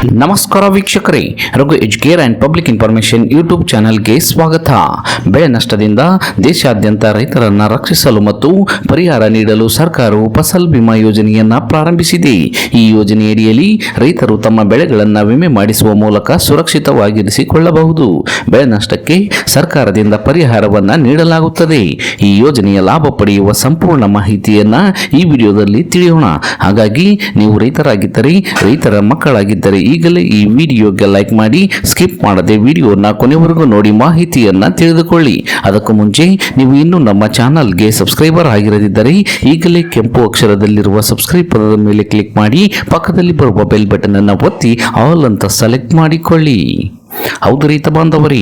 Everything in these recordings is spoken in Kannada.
ನಮಸ್ಕಾರ ವೀಕ್ಷಕರೇ, Raghu Educare and public information YouTube ಚಾನೆಲ್ಗೆ ಸ್ವಾಗತ. ಬೆಳೆ ನಷ್ಟದಿಂದ ದೇಶಾದ್ಯಂತ ರೈತರನ್ನ ರಕ್ಷಿಸಲು ಮತ್ತು ಪರಿಹಾರ ನೀಡಲು ಸರ್ಕಾರವು ಫಸಲ್ ಬಿಮಾ ಯೋಜನೆಯನ್ನ ಪ್ರಾರಂಭಿಸಿದೆ. ಈ ಯೋಜನೆಯಡಿಯಲ್ಲಿ ರೈತರು ತಮ್ಮ ಬೆಳೆಗಳನ್ನು ವಿಮೆ ಮಾಡಿಸುವ ಮೂಲಕ ಸುರಕ್ಷಿತವಾಗಿರಿಸಿಕೊಳ್ಳಬಹುದು. ಬೆಳೆ ನಷ್ಟಕ್ಕೆ ಸರ್ಕಾರದಿಂದ ಪರಿಹಾರವನ್ನು ನೀಡಲಾಗುತ್ತದೆ. ಈ ಯೋಜನೆಯ ಲಾಭ ಪಡೆಯುವ ಸಂಪೂರ್ಣ ಮಾಹಿತಿಯನ್ನ ಈ ವಿಡಿಯೋದಲ್ಲಿ ತಿಳಿಯೋಣ. ಹಾಗಾಗಿ ನೀವು ರೈತರಾಗಿದ್ದರೆ, ರೈತರ ಮಕ್ಕಳಾಗಿದ್ದರೆ ಈಗಲೇ ಈ ವಿಡಿಯೋಗೆ ಲೈಕ್ ಮಾಡಿ ಸ್ಕಿಪ್ ಮಾಡದೆ ವಿಡಿಯೋನ ಕೊನೆವರೆಗೂ ನೋಡಿ ಮಾಹಿತಿಯನ್ನ ತಿಳಿದುಕೊಳ್ಳಿ. ಅದಕ್ಕೂ ಮುಂಚೆ, ನೀವು ಇನ್ನೂ ನಮ್ಮ ಚಾನಲ್ಗೆ ಸಬ್ಸ್ಕ್ರೈಬರ್ ಆಗಿರದಿದ್ದರೆ, ಈಗಲೇ ಕೆಂಪು ಅಕ್ಷರದಲ್ಲಿರುವ ಸಬ್ಸ್ಕ್ರೈಬ್ ಪದದ ಮೇಲೆ ಕ್ಲಿಕ್ ಮಾಡಿ, ಪಕ್ಕದಲ್ಲಿ ಬರುವ ಬೆಲ್ ಬಟನ್ ಅನ್ನು ಒತ್ತಿ ಆಲ್ ಅಂತ ಸೆಲೆಕ್ಟ್ ಮಾಡಿಕೊಳ್ಳಿ. ಹೌದು ರೈತ ಬಾಂಧವರೇ,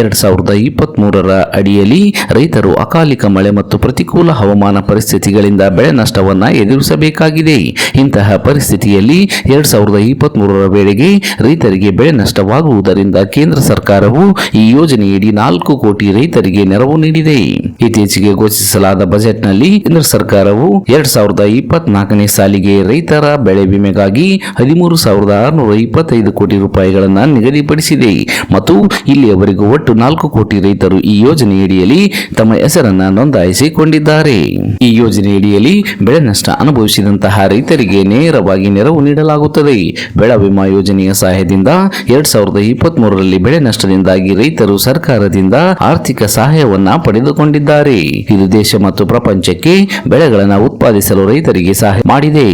ಎರಡ್ ಸಾವಿರದ ಇಪ್ಪತ್ತ್ ಮೂರರ ಅಡಿಯಲ್ಲಿ ರೈತರು ಅಕಾಲಿಕ ಮಳೆ ಮತ್ತು ಪ್ರತಿಕೂಲ ಹವಾಮಾನ ಪರಿಸ್ಥಿತಿಗಳಿಂದ ಬೆಳೆ ನಷ್ಟವನ್ನು ಎದುರಿಸಬೇಕಾಗಿದೆ. ಇಂತಹ ಪರಿಸ್ಥಿತಿಯಲ್ಲಿ ಎರಡ್ ಸಾವಿರದ ಇಪ್ಪತ್ತ್ ಮೂರರ ವೇಳೆಗೆ ರೈತರಿಗೆ ಬೆಳೆ ನಷ್ಟವಾಗುವುದರಿಂದ ಕೇಂದ್ರ ಸರ್ಕಾರವು ಈ ಯೋಜನೆಯಡಿ ನಾಲ್ಕು ಕೋಟಿ ರೈತರಿಗೆ ನೆರವು ನೀಡಿದೆ. ಇತ್ತೀಚೆಗೆ ಘೋಷಿಸಲಾದ ಬಜೆಟ್ನಲ್ಲಿ ಕೇಂದ್ರ ಸರ್ಕಾರವು ಎರಡ್ ಸಾವಿರದ ಇಪ್ಪತ್ನಾಲ್ಕನೇ ಸಾಲಿಗೆ ರೈತರ ಬೆಳೆ ವಿಮೆಗಾಗಿ ಹದಿಮೂರು ಸಾವಿರದ ಆರುನೂರ ಇಪ್ಪತ್ತೈದು ಕೋಟಿ ರೂಪಾಯಿಗಳನ್ನು ನಿಗದಿಪಡಿಸಿದೆ. ಮತ್ತು ಇಲ್ಲಿಯವರೆಗೂ ಒಟ್ಟು ನಾಲ್ಕು ಕೋಟಿ ರೈತರು ಈ ಯೋಜನೆಯಡಿಯಲ್ಲಿ ತಮ್ಮ ಹೆಸರನ್ನ ನೋಂದಾಯಿಸಿಕೊಂಡಿದ್ದಾರೆ. ಈ ಯೋಜನೆಯಡಿಯಲ್ಲಿ ಬೆಳೆ ನಷ್ಟ ಅನುಭವಿಸಿದಂತಹ ರೈತರಿಗೆ ನೇರವಾಗಿ ನೆರವು ನೀಡಲಾಗುತ್ತದೆ. ಬೆಳೆ ವಿಮಾ ಯೋಜನೆಯ ಸಹಾಯದಿಂದ ಎರಡ್ ಸಾವಿರದ ಇಪ್ಪತ್ತ್ ಮೂರರಲ್ಲಿ ಬೆಳೆ ನಷ್ಟದಿಂದಾಗಿ ರೈತರು ಸರ್ಕಾರದಿಂದ ಆರ್ಥಿಕ ಸಹಾಯವನ್ನ ಪಡೆದುಕೊಂಡಿದ್ದಾರೆ. ಇದು ದೇಶ ಮತ್ತು ಪ್ರಪಂಚಕ್ಕೆ ಬೆಳೆಗಳನ್ನು ಉತ್ಪಾದಿಸಲು ರೈತರಿಗೆ ಸಹಾಯ ಮಾಡಿದೆ.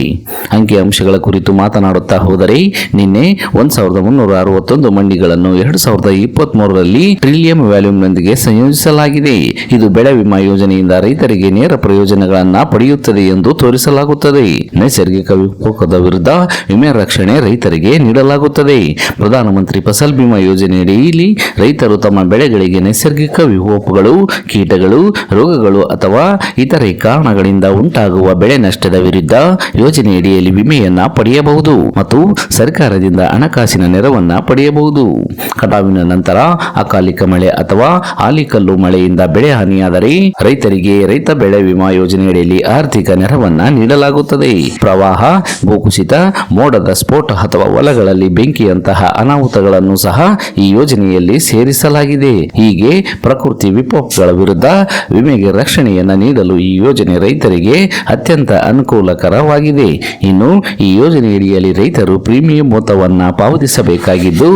ಅಂಕಿಅಂಶಗಳ ಕುರಿತು ಮಾತನಾಡುತ್ತಾ ಹೋದರೆ, ನಿನ್ನೆ ಒಂದ್ ಸಾವಿರದ ಮುನ್ನೂರ ಅರವತ್ತೊಂದು ಮಂಡಿಗಳನ್ನು ಎರಡು ಸಾವಿರದ ಇಪ್ಪತ್ತ್ ಮೂರರಲ್ಲಿ ಟ್ರಿಲಿಯಂ ವ್ಯಾಲ್ಯೂಮ್ನೊಂದಿಗೆ ಸಂಯೋಜಿಸಲಾಗಿದೆ. ಇದು ಬೆಳೆ ವಿಮಾ ಯೋಜನೆಯಿಂದ ರೈತರಿಗೆ ನೇರ ಪ್ರಯೋಜನಗಳನ್ನು ಪಡೆಯುತ್ತದೆ ಎಂದು ತೋರಿಸಲಾಗುತ್ತದೆ. ನೈಸರ್ಗಿಕ ವಿಕೋಪದ ವಿರುದ್ಧ ವಿಮೆ ರಕ್ಷಣೆ ರೈತರಿಗೆ ನೀಡಲಾಗುತ್ತದೆ. ಪ್ರಧಾನಮಂತ್ರಿ ಫಸಲ್ ಬಿಮಾ ಯೋಜನೆಯಡಿಯಲ್ಲಿ ರೈತರು ತಮ್ಮ ಬೆಳೆಗಳಿಗೆ ನೈಸರ್ಗಿಕ ವಿಕೋಪಗಳು, ಕೀಟಗಳು, ರೋಗಗಳು ಅಥವಾ ಇತರೆ ಕಾರಣಗಳಿಂದ ಉಂಟಾಗುವ ಬೆಳೆ ನಷ್ಟದ ವಿರುದ್ಧ ಯೋಜನೆಯಡಿಯಲ್ಲಿ ವಿಮೆಯನ್ನ ಪಡೆಯಬಹುದು ಮತ್ತು ಸರ್ಕಾರದಿಂದ ಹಣಕಾಸಿನ ನೆರವನ್ನ ಪಡೆಯಬಹುದು. ಕಟಾವಿನ ನಂತರ ಅಕಾಲಿಕ ಮಳೆ ಅಥವಾ ಆಲಿಕಲ್ಲು ಮಳೆಯಿಂದ ಬೆಳೆ ಹಾನಿಯಾದರೆ ರೈತರಿಗೆ ರೈತ ಬೆಳೆ ವಿಮಾ ಯೋಜನೆಯಡಿಯಲ್ಲಿ ಆರ್ಥಿಕ ನೆರವನ್ನ ನೀಡಲಾಗುತ್ತದೆ. ಪ್ರವಾಹ, ಭೂಕುಸಿತ, ಮೋಡದ ಸ್ಫೋಟ ಅಥವಾ ಹೊಲಗಳಲ್ಲಿ ಬೆಂಕಿಯಂತಹ ಅನಾಹುತಗಳನ್ನು ಸಹ ಈ ಯೋಜನೆಯಲ್ಲಿ ಸೇರಿಸಲಾಗಿದೆ. ಹೀಗೆ ಪ್ರಕೃತಿ ವಿಕೋಪಗಳ ವಿರುದ್ಧ ವಿಮೆಗೆ ರಕ್ಷಣೆಯನ್ನ ನೀಡಲು ಈ ಯೋಜನೆ ರೈತರಿಗೆ ಅತ್ಯಂತ ಅನುಕೂಲಕರವಾಗಿದೆ. ಇನ್ನು ಈ ಯೋಜನೆಯಡಿಯಲ್ಲಿ ರೈತರು ಪ್ರೀಮಿಯಂ ಮೊತ್ತವನ್ನು ಪಾವತಿಸಬೇಕಾಗಿದ್ದು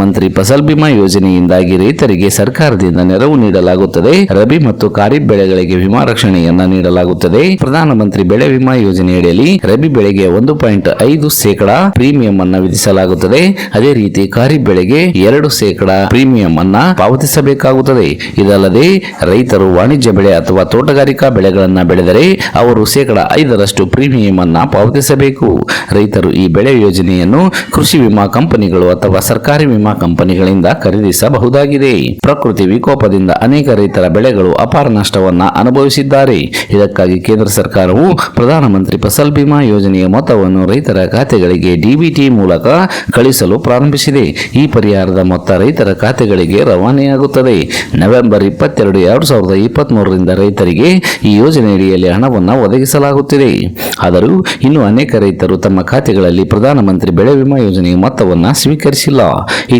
ಪ್ರಧಾನಮಂತ್ರಿ ಫಸಲ್ ಬಿಮಾ ಯೋಜನೆಯಿಂದಾಗಿ ರೈತರಿಗೆ ಸರ್ಕಾರದಿಂದ ನೆರವು ನೀಡಲಾಗುತ್ತದೆ. ರಬಿ ಮತ್ತು ಖಾರಿಫ್ ಬೆಳೆಗಳಿಗೆ ವಿಮಾ ರಕ್ಷಣೆಯನ್ನ ನೀಡಲಾಗುತ್ತದೆ. ಪ್ರಧಾನಮಂತ್ರಿ ಬೆಳೆ ವಿಮಾ ಯೋಜನೆಯಡಿಯಲ್ಲಿ ರಬಿ ಬೆಳೆಗೆ ಒಂದು ಪಾಯಿಂಟ್ ಐದು ಶೇಕಡಾ ಪ್ರೀಮಿಯಂ ಅನ್ನ ವಿಧಿಸಲಾಗುತ್ತದೆ. ಅದೇ ರೀತಿ ಖಾರಿಫ್ ಬೆಳೆಗೆ ಎರಡು ಶೇಕಡಾ ಪ್ರೀಮಿಯಂ ಅನ್ನ ಪಾವತಿಸಬೇಕಾಗುತ್ತದೆ. ಇದಲ್ಲದೆ ರೈತರು ವಾಣಿಜ್ಯ ಬೆಳೆ ಅಥವಾ ತೋಟಗಾರಿಕಾ ಬೆಳೆಗಳನ್ನ ಬೆಳೆದರೆ ಅವರು ಶೇಕಡಾ ಐದರಷ್ಟು ಪ್ರೀಮಿಯಂ ಅನ್ನ ಪಾವತಿಸಬೇಕು. ರೈತರು ಈ ಬೆಳೆ ಯೋಜನೆಯನ್ನು ಕೃಷಿ ವಿಮಾ ಕಂಪನಿಗಳು ಅಥವಾ ಸರ್ಕಾರಿ ವಿಮಾ ಕಂಪನಿಗಳಿಂದ ಖರೀದಿಸಬಹುದಾಗಿದೆ. ಪ್ರಕೃತಿ ವಿಕೋಪದಿಂದ ಅನೇಕ ರೈತರ ಬೆಳೆಗಳು ಅಪಾರ ನಷ್ಟವನ್ನು ಅನುಭವಿಸಿದ್ದಾರೆ. ಇದಕ್ಕಾಗಿ ಕೇಂದ್ರ ಸರ್ಕಾರವು ಪ್ರಧಾನಮಂತ್ರಿ ಫಸಲ್ ಬಿಮಾ ಯೋಜನೆಯ ಮೊತ್ತವನ್ನು ರೈತರ ಖಾತೆಗಳಿಗೆ ಡಿಬಿಟಿ ಮೂಲಕ ಕಳಿಸಲು ಪ್ರಾರಂಭಿಸಿದೆ. ಈ ಪರಿಹಾರದ ಮೊತ್ತ ರೈತರ ಖಾತೆಗಳಿಗೆ ರವಾನೆಯಾಗುತ್ತದೆ. ನವೆಂಬರ್ ಇಪ್ಪತ್ತೆರಡು, ಎರಡು ಸಾವಿರದ ಇಪ್ಪತ್ತ್ ಮೂರರಿಂದ ರೈತರಿಗೆ ಈ ಯೋಜನೆಯಡಿಯಲ್ಲಿ ಹಣವನ್ನು ಒದಗಿಸಲಾಗುತ್ತಿದೆ. ಆದರೂ ಇನ್ನು ಅನೇಕ ರೈತರು ತಮ್ಮ ಖಾತೆಗಳಲ್ಲಿ ಪ್ರಧಾನಮಂತ್ರಿ ಬೆಳೆ ವಿಮಾ ಯೋಜನೆಯ ಮೊತ್ತವನ್ನು ಸ್ವೀಕರಿಸಿಲ್ಲ.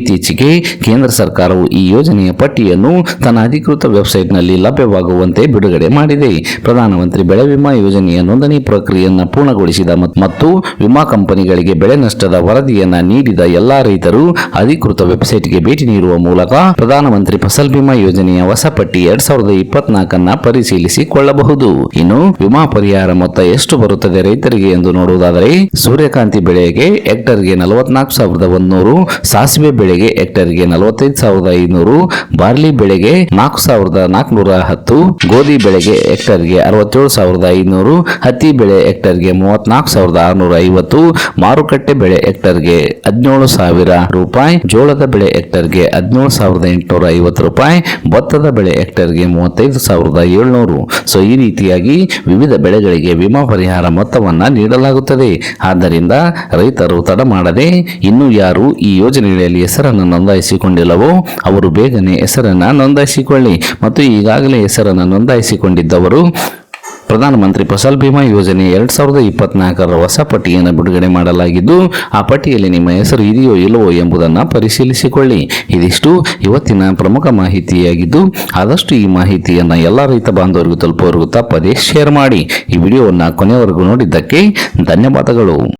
ಇತ್ತೀಚೆಗೆ ಕೇಂದ್ರ ಸರ್ಕಾರವು ಈ ಯೋಜನೆಯ ಪಟ್ಟಿಯನ್ನು ತನ್ನ ಅಧಿಕೃತ ವೆಬ್ಸೈಟ್ನಲ್ಲಿ ಲಭ್ಯವಾಗುವಂತೆ ಬಿಡುಗಡೆ ಮಾಡಿದೆ. ಪ್ರಧಾನಮಂತ್ರಿ ಬೆಳೆ ವಿಮಾ ಯೋಜನೆಯ ನೋಂದಣಿ ಪ್ರಕ್ರಿಯೆಯನ್ನು ಪೂರ್ಣಗೊಳಿಸಿದ ಮತ್- ಮತ್ತು ವಿಮಾ ಕಂಪನಿಗಳಿಗೆ ಬೆಳೆ ನಷ್ಟದ ವರದಿಯನ್ನು ನೀಡಿದ ಎಲ್ಲಾ ರೈತರು ಅಧಿಕೃತ ವೆಬ್ಸೈಟ್ಗೆ ಭೇಟಿ ನೀಡುವ ಮೂಲಕ ಪ್ರಧಾನಮಂತ್ರಿ ಫಸಲ್ ಬಿಮಾ ಯೋಜನೆಯ ಹೊಸ ಪಟ್ಟಿ ಎರಡ್ ಸಾವಿರದ ಪರಿಶೀಲಿಸಿಕೊಳ್ಳಬಹುದು. ಇನ್ನು ವಿಮಾ ಪರಿಹಾರ ಮೊತ್ತ ಎಷ್ಟು ಬರುತ್ತದೆ ರೈತರಿಗೆ ಎಂದು ನೋಡುವುದಾದರೆ, ಸೂರ್ಯಕಾಂತಿ ಬೆಳೆಗೆ ಹೆಕ್ಟರ್ಗೆ ನಲವತ್ನಾಲ್ಕು ಸಾವಿರದ ಒಂದೂರು, ಸಾಸಿವೆ ಬೆಳೆಗೆ ಹೆಕ್ಟರ್ಗೆ ನಲವತ್ತೈದು ಸಾವಿರದ ಐನೂರು, ಬಾರ್ಲಿ ಬೆಳೆಗೆ ನಾಲ್ಕು ಸಾವಿರದ ನಾಲ್ಕುನೂರ ಹತ್ತು, ಗೋಧಿ ಬೆಳೆಗೆ ಹೆಕ್ಟರ್ಗೆ ಅರವತ್ತೇಳು ಸಾವಿರದ ಐನೂರು, ಹತ್ತಿ ಬೆಳೆ ಹೆಕ್ಟರ್ಗೆ ಮೂವತ್ನಾಲ್ಕು ಸಾವಿರದ ಆರುನೂರ ಐವತ್ತು, ಮಾರುಕಟ್ಟೆ ಬೆಳೆ ಹೆಕ್ಟರ್ಗೆ ಹದಿನೇಳು ಸಾವಿರ ರೂಪಾಯಿ, ಜೋಳದ ಬೆಳೆ ಹೆಕ್ಟರ್ಗೆ ಹದಿನೇಳು ಸಾವಿರದ ಎಂಟುನೂರ ಐವತ್ತು ರೂಪಾಯಿ, ಭತ್ತದ ಬೆಳೆ ಹೆಕ್ಟರ್ಗೆ ಮೂವತ್ತೈದು ಸಾವಿರದ ಏಳ್ನೂರು. ಸೊ, ಈ ರೀತಿಯಾಗಿ ವಿವಿಧ ಬೆಳೆಗಳಿಗೆ ವಿಮಾ ಪರಿಹಾರ ಮೊತ್ತವನ್ನು ನೀಡಲಾಗುತ್ತದೆ. ಆದ್ದರಿಂದ ರೈತರು ತಡ ಮಾಡದೆ ಇನ್ನು ಯಾರು ಈ ಯೋಜನೆಯಲ್ಲಿ ಹೆಸರನ್ನು ನೋಂದಾಯಿಸಿಕೊಂಡಿಲ್ಲವೋ, ಅವರು ಬೇಗನೆ ಹೆಸರನ್ನು ನೋಂದಾಯಿಸಿಕೊಳ್ಳಿ. ಮತ್ತು ಈಗಾಗಲೇ ಹೆಸರನ್ನು ನೋಂದಾಯಿಸಿಕೊಂಡಿದ್ದವರು ಪ್ರಧಾನಮಂತ್ರಿ ಫಸಲ್ ಭೀಮಾ ಯೋಜನೆ ಎರಡು ಸಾವಿರದ ಇಪ್ಪತ್ನಾಲ್ಕರ ಹೊಸ ಪಟ್ಟಿಯನ್ನು ಬಿಡುಗಡೆ ಮಾಡಲಾಗಿದ್ದು, ಆ ಪಟ್ಟಿಯಲ್ಲಿ ನಿಮ್ಮ ಹೆಸರು ಇದೆಯೋ ಇಲ್ಲವೋ ಎಂಬುದನ್ನು ಪರಿಶೀಲಿಸಿಕೊಳ್ಳಿ. ಇದಿಷ್ಟು ಇವತ್ತಿನ ಪ್ರಮುಖ ಮಾಹಿತಿಯಾಗಿದ್ದು, ಆದಷ್ಟು ಈ ಮಾಹಿತಿಯನ್ನು ಎಲ್ಲ ರೈತ ಬಾಂಧವರಿಗೂ ತಲುಪುವವರೆಗೂ ತಪ್ಪದೇ ಶೇರ್ ಮಾಡಿ. ಈ ವಿಡಿಯೋವನ್ನು ಕೊನೆಯವರೆಗೂ ನೋಡಿದ್ದಕ್ಕೆ ಧನ್ಯವಾದಗಳು.